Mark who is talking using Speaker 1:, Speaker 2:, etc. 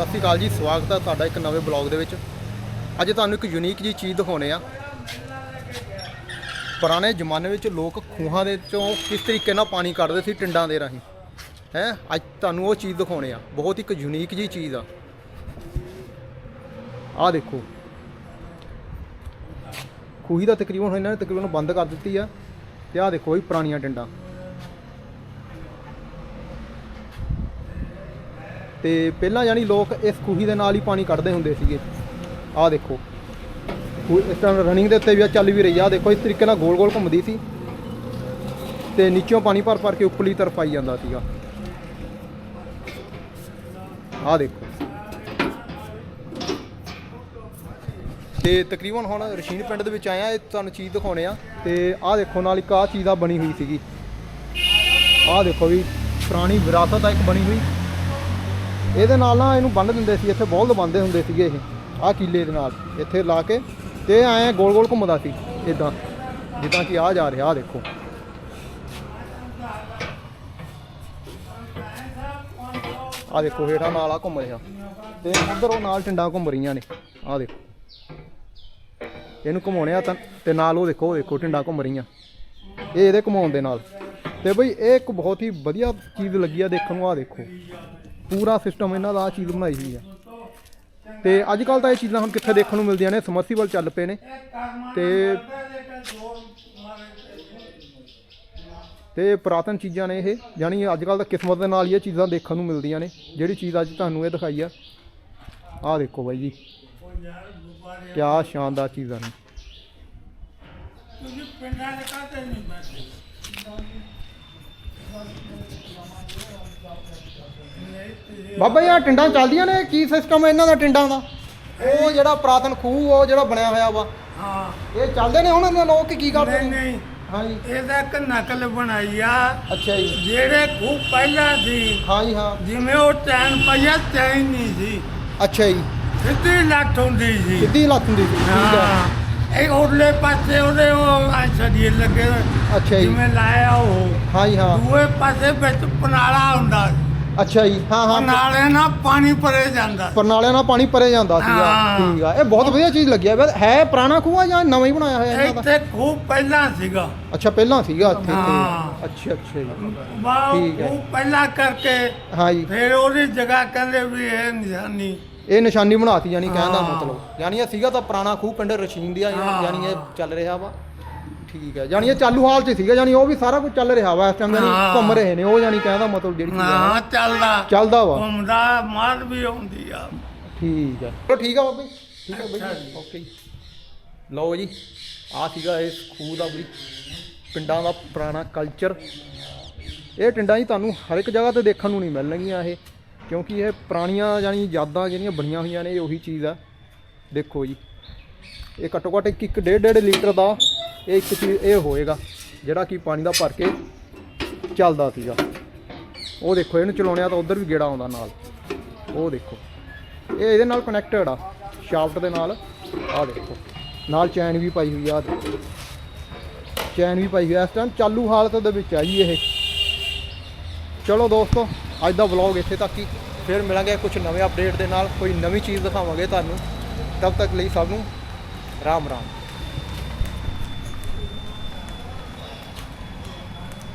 Speaker 1: ਸਤਿ ਸ਼੍ਰੀ ਅਕਾਲ ਜੀ, ਸਵਾਗਤ ਹੈ ਤੁਹਾਡਾ ਇੱਕ ਨਵੇਂ ਬਲੌਗ ਦੇ ਵਿੱਚ। ਅੱਜ ਤੁਹਾਨੂੰ ਇੱਕ ਯੂਨੀਕ ਜੀ ਚੀਜ਼ ਦਿਖਾਉਣੇ ਆ। ਪੁਰਾਣੇ ਜ਼ਮਾਨੇ ਵਿੱਚ ਲੋਕ ਖੂਹਾਂ ਦੇ ਚੋਂ ਕਿਸ ਤਰੀਕੇ ਨਾਲ ਪਾਣੀ ਕੱਢਦੇ ਸੀ, ਟਿੰਡਾਂ ਦੇ ਰਾਹੀਂ। ਹੈ, ਅੱਜ ਤੁਹਾਨੂੰ ਉਹ ਚੀਜ਼ ਦਿਖਾਉਣੇ ਆ। ਬਹੁਤ ਇੱਕ ਯੂਨੀਕ ਜੀ ਚੀਜ਼ ਆ। ਆਹ ਦੇਖੋ। ਖੂਹੀ ਦਾ ਤਕਰੀਬਨ ਇਹਨਾਂ ਨੇ ਤਕਰੀਬਨ ਬੰਦ ਕਰ ਦਿੱਤੀ ਆ। ਤੇ ਆਹ ਦੇਖੋ ਇਹ ਪੁਰਾਣੀਆਂ ਟਿੰਡਾਂ। ਤੇ ਪਹਿਲਾਂ ਯਾਨੀ ਲੋਕ ਇਸ ਖੂਹੀ ਦੇ ਨਾਲ ਹੀ ਪਾਣੀ ਕੱਢਦੇ ਹੁੰਦੇ ਸੀਗੇ। ਆਹ ਦੇਖੋ। ਖੂਹ ਇਸ ਟਾਈਮ ਰਨਿੰਗ ਦੇ ਉੱਤੇ ਵੀ ਆ, ਚੱਲ ਵੀ ਰਹੀ ਆ। ਆਹ ਦੇਖੋ, ਇਸ ਤਰੀਕੇ ਨਾਲ ਗੋਲ ਗੋਲ ਘੁੰਮਦੀ ਸੀ। ਤੇ ਨੀਚੋਂ ਪਾਣੀ ਭਰ ਭਰ ਕੇ ਉੱਪਰਲੀ ਤਰਫ ਆਈ ਜਾਂਦਾ ਸੀਗਾ। ਆਹ ਦੇਖੋ। ਤੇ ਤਕਰੀਬਨ ਹੁਣ ਰਸ਼ੀਨ ਪਿੰਡ ਦੇ ਵਿੱਚ ਆਇਆ ਇਹ ਤੁਹਾਨੂੰ ਚੀਜ਼ ਦਿਖਾਉਣੇ ਆ। ਤੇ ਆਹ ਦੇਖੋ, ਨਾਲ ਇੱਕ ਆਹ ਚੀਜ਼ ਆ ਬਣੀ ਹੋਈ ਸੀਗੀ। ਆਹ ਦੇਖੋ ਵੀ, ਪੁਰਾਣੀ ਵਿਰਾਸਤ ਆ, ਇੱਕ ਬਣੀ ਹੋਈ। ਇਹਦੇ ਨਾਲ ਨਾ ਇਹਨੂੰ ਬੰਨ ਦਿੰਦੇ ਸੀ, ਇੱਥੇ ਬੋਲਦ ਬੰਨਦੇ ਹੁੰਦੇ ਸੀਗੇ ਇਹ, ਆਹ ਕੀਲੇ ਦੇ ਨਾਲ, ਇੱਥੇ ਲਾ ਕੇ, ਤੇ ਐਂ ਗੋਲ ਗੋਲ ਘੁੰਮਦਾ ਸੀ ਇਦਾਂ ਜਿੱਦਾਂ ਕਿ ਆ ਜਾ ਰਿਹਾ, ਆਹ ਦੇਖੋ। ਆਹ ਦੇਖੋ, ਹੇਠਾਂ ਨਾਲ ਆ ਘੁੰਮ ਰਿਹਾ, ਤੇ ਉਧਰ ਉਹ ਨਾਲ ਟਿੰਡਾਂ ਘੁੰਮ ਰਹੀਆਂ ਨੇ, ਆਹ ਦੇਖੋ। ਇਹਨੂੰ ਘੁਮਾਉਣਿਆ ਤਾਂ, ਤੇ ਨਾਲ ਉਹ ਦੇਖੋ ਉਹ ਦੇਖੋ, ਟਿੰਡਾਂ ਘੁੰਮ ਰਹੀਆਂ। ਇਹ ਇਹਦੇ ਘੁਮਾਉਣ ਦੇ ਨਾਲ, ਤੇ ਬਈ ਇਹ ਇੱਕ ਬਹੁਤ ਹੀ ਵਧੀਆ ਚੀਜ਼ ਲੱਗੀ ਆ ਦੇਖਣ ਨੂੰ, ਆਹ ਦੇਖੋ। ਪੂਰਾ ਸਿਸਟਮ ਇਹਨਾਂ ਦਾ ਆਹ ਚੀਜ਼ ਬਣਾਈ ਹੋਈ ਆ ਤੇ ਅੱਜ ਕੱਲ ਤਾਂ ਇਹ ਚੀਜ਼ਾਂ ਹੁਣ ਕਿੱਥੇ ਦੇਖਣ ਨੂੰ ਮਿਲਦੀਆਂ ਨੇ, ਸਮਰਸੀਬਲ ਚੱਲ ਪਏ ਨੇ। ਤੇ ਤੇ ਪੁਰਾਤਨ ਚੀਜ਼ਾਂ ਨੇ ਇਹ, ਯਾਨੀ ਅੱਜ ਕੱਲ ਤਾਂ ਕਿਸਮਤ ਦੇ ਨਾਲ ਹੀ ਇਹ ਚੀਜ਼ਾਂ ਦੇਖਣ ਨੂੰ ਮਿਲਦੀਆਂ ਨੇ। ਜਿਹੜੀ ਚੀਜ਼ ਅੱਜ ਤੁਹਾਨੂੰ ਇਹ ਦਿਖਾਈ ਆ, ਆਹ ਦੇਖੋ ਬਾਈ ਜੀ। ਕਿਆ ਸ਼ਾਨਦਾਰ ਚੀਜ਼ਾਂ ਨੇ।
Speaker 2: ਤੁਸੀਂ ਪਿੰਡਾਂ ਦੇ ਕਾਹਤੇ ਨਹੀਂ ਬੈਠੇ?
Speaker 1: ਬਾਬਾ ਜੀ ਆ ਟਿੰਡਾਂ ਚੱਲਦੀਆਂ ਨੇ ਕੀ ਸਿਸਟਮ ਇਹਨਾਂ ਦਾ ਟਿੰਡਾਂ ਦਾ? ਉਹ ਜਿਹੜਾ ਪੁਰਾਤਨ ਖੂਹ ਉਹ ਜਿਹੜਾ ਬਣਿਆ ਹੋਇਆ ਵਾ।
Speaker 2: ਹਾਂ।
Speaker 1: ਇਹ ਚੱਲਦੇ ਨੇ ਹੁਣ ਇਹਨਾਂ ਲੋਕ ਕੀ ਕਰਦੇ
Speaker 2: ਨਹੀਂ
Speaker 1: ਨੇ?
Speaker 2: ਨਹੀਂ
Speaker 1: ਹਾਂਜੀ।
Speaker 2: ਇਹਦਾ ਇੱਕ ਨਕਲ ਬਣਾਈ ਆ।
Speaker 1: ਅੱਛਾ ਜੀ।
Speaker 2: ਜਿਹੜੇ ਖੂਹ ਪਹਿਲਾਂ ਸੀ
Speaker 1: ਹਾਂਜੀ ਹਾਂ।
Speaker 2: ਜਿਵੇਂ ਉਹ ਚੈਨ ਪਈਆ ਚੈਨ ਨਹੀਂ ਸੀ।
Speaker 1: ਅੱਛਾ ਜੀ।
Speaker 2: ਸਿੱਧੀ ਲੱਠ ਹੁੰਦੀ ਸੀ।
Speaker 1: ਸਿੱਧੀ ਲੱਤ ਹੁੰਦੀ ਸੀ ਠੀਕ ਆ।
Speaker 2: ਹਾਂ। ਇਹ ਉਰਲੇ ਪਾਸੇ ਉਹਦੇ ਉਹ ਆਛੜੀਏ ਲੱਗੇ
Speaker 1: ਅੱਛਾ ਜੀ।
Speaker 2: ਜਿਵੇਂ ਲਾਇਆ ਉਹ।
Speaker 1: ਹਾਂਜੀ ਹਾਂ।
Speaker 2: ਦੂਏ ਪਾਸੇ ਵਿੱਚ ਪਨਾਲਾ ਹੁੰਦਾ
Speaker 1: ਅੱਛਾ ਜੀ। ਹਾਂ ਹਾਂ।
Speaker 2: ਨਾਲ ਪਾਣੀ ਭਰੇ ਜਾਂਦਾ।
Speaker 1: ਪਰਨਾਲਿਆਂ ਨਾਲ ਪਾਣੀ ਭਰੇ ਜਾਂਦਾ ਸੀਗਾ।
Speaker 2: ਹਾਂ।
Speaker 1: ਠੀਕ ਆ। ਇਹ ਬਹੁਤ ਵਧੀਆ ਚੀਜ਼ ਲੱਗਿਆ ਵੈ ਹੈ ਪੁਰਾਣਾ ਖੂਹ ਆ ਜਾਂ ਨਵਾਂ ਹੀ ਬਣਾਇਆ ਹੋਇਆ ਇਹਨਾਂ ਦਾ?
Speaker 2: ਇੱਥੇ ਖੂਹ ਪਹਿਲਾਂ ਸੀਗਾ।
Speaker 1: ਅੱਛਾ ਪਹਿਲਾਂ ਸੀਗਾ ਇੱਥੇ
Speaker 2: ਹਾਂ।
Speaker 1: ਤੇ ਅੱਛਾ ਅੱਛਾ ਜੀ। ਠੀਕ ਹੈ।
Speaker 2: ਖੂਹ ਪਹਿਲਾਂ ਕਰਕੇ
Speaker 1: ਹਾਂ ਜੀ।
Speaker 2: ਫਿਰ ਉਹਦੀ ਜਗ੍ਹਾ ਕਹਿੰਦੇ ਵੀ ਇਹ ਨਿਸ਼ਾਨੀ।
Speaker 1: ਇਹ ਨਿਸ਼ਾਨੀ ਬਣਾਤੀ ਯਾਨੀ ਕਹਿਣ ਦਾ
Speaker 2: ਹਾਂ।
Speaker 1: ਮਤਲਬ। ਯਾਨੀ ਇਹ ਸੀਗਾ ਤਾਂ ਪੁਰਾਣਾ ਖੂਹ ਪਿੰਡ ਰਸ਼ੀਨ ਦੀ ਆ
Speaker 2: ਹਾਂ।
Speaker 1: ਯਾਨੀ ਇਹ ਚੱਲ ਰਿਹਾ ਵਾ। ਠੀਕ ਹੈ। ਯਾਨੀ ਇਹ ਚਾਲੂ ਹਾਲ 'ਚ ਸੀਗਾ ਯਾਨੀ ਉਹ ਵੀ ਸਾਰਾ ਕੁਝ ਚੱਲ ਰਿਹਾ ਵਾ ਇਸ ਟਾਈਮ ਯਾਨੀ
Speaker 2: ਹਾਂ।
Speaker 1: ਘੁੰਮ ਰਹੇ ਨੇ ਉਹ ਯਾਨੀ ਕਹਿਣ ਦਾ ਮਤਲਬ ਜਿਹੜੀ ਚੀਜ਼ ਆ
Speaker 2: ਹਾਂ ਚੱਲਦਾ।
Speaker 1: ਚੱਲਦਾ ਵਾ।
Speaker 2: ਘੁੰਮਦਾ ਮਾਰ ਵੀ ਆਉਂਦੀ ਆ।
Speaker 1: ਠੀਕ ਹੈ। ਚਲੋ ਠੀਕ ਆ ਬਾਬਾ। ਠੀਕ ਹੈ ਬਾਈ। ਓਕੇ ਜੀ। ਲਓ ਜੀ ਆ ਸੀਗਾ ਇਸ ਖੂਹ ਦਾ ਵੀ ਪਿੰਡਾਂ ਦਾ ਪੁਰਾਣਾ ਕਲਚਰ ਇਹ ਟਿੰਡਾਂ ਜੀ ਤੁਹਾਨੂੰ ਹਰ ਇੱਕ ਜਗ੍ਹਾ ਤੇ ਦੇਖਣ ਨੂੰ ਨਹੀਂ ਮਿਲਣਗੀਆਂ ਇਹ ਕਿਉਂਕਿ ਇਹ ਪੁਰਾਣੀਆਂ ਯਾਨੀ ਯਾਦਾਂ ਜਿਹੜੀਆਂ ਬਣੀਆਂ ਹੋਈਆਂ ਨੇ ਇਹ ਉਹੀ ਚੀਜ਼ ਆ। ਦੇਖੋ ਜੀ ਇਹ ਘੱਟੋ ਘੱਟ ਇੱਕ ਇੱਕ ਡੇਢ ਡੇਢ ਲੀਟਰ ਦਾ ਇਹ ਇੱਕ ਚੀਜ਼ ਇਹ ਹੋਏਗਾ, ਜਿਹੜਾ ਕਿ ਪਾਣੀ ਦਾ ਭਰ ਕੇ ਚੱਲਦਾ ਸੀਗਾ। ਉਹ ਦੇਖੋ, ਇਹਨੂੰ ਚਲਾਉਣਿਆ ਤਾਂ ਉਧਰ ਵੀ ਗੇੜਾ ਆਉਂਦਾ ਨਾਲ। ਉਹ ਦੇਖੋ, ਇਹ ਇਹਦੇ ਨਾਲ ਕਨੈਕਟਡ ਆ ਸ਼ਾਫਟ ਦੇ ਨਾਲ। ਆਹ ਦੇਖੋ, ਨਾਲ ਚੈਨ ਵੀ ਪਾਈ ਹੋਈ ਆ, ਆਹ ਦੇਖੋ। ਚੈਨ ਵੀ ਪਾਈ ਹੋਈ ਆ, ਇਸ ਟਾਈਮ ਚਾਲੂ ਹਾਲਤ ਦੇ ਵਿੱਚ ਆ ਜੀ ਇਹ। ਚਲੋ ਦੋਸਤੋ, ਅੱਜ ਦਾ ਵਲੌਗ ਇੱਥੇ ਤੱਕ ਹੀ। ਫਿਰ ਮਿਲਾਂਗੇ ਕੁਝ ਨਵੇਂ ਅਪਡੇਟ ਦੇ ਨਾਲ, ਕੋਈ ਨਵੀਂ ਚੀਜ਼ ਦਿਖਾਵਾਂਗੇ ਤੁਹਾਨੂੰ। ਤਬ ਤੱਕ ਲਈ ਸਭ ਨੂੰ ਰਾਮ ਰਾਮ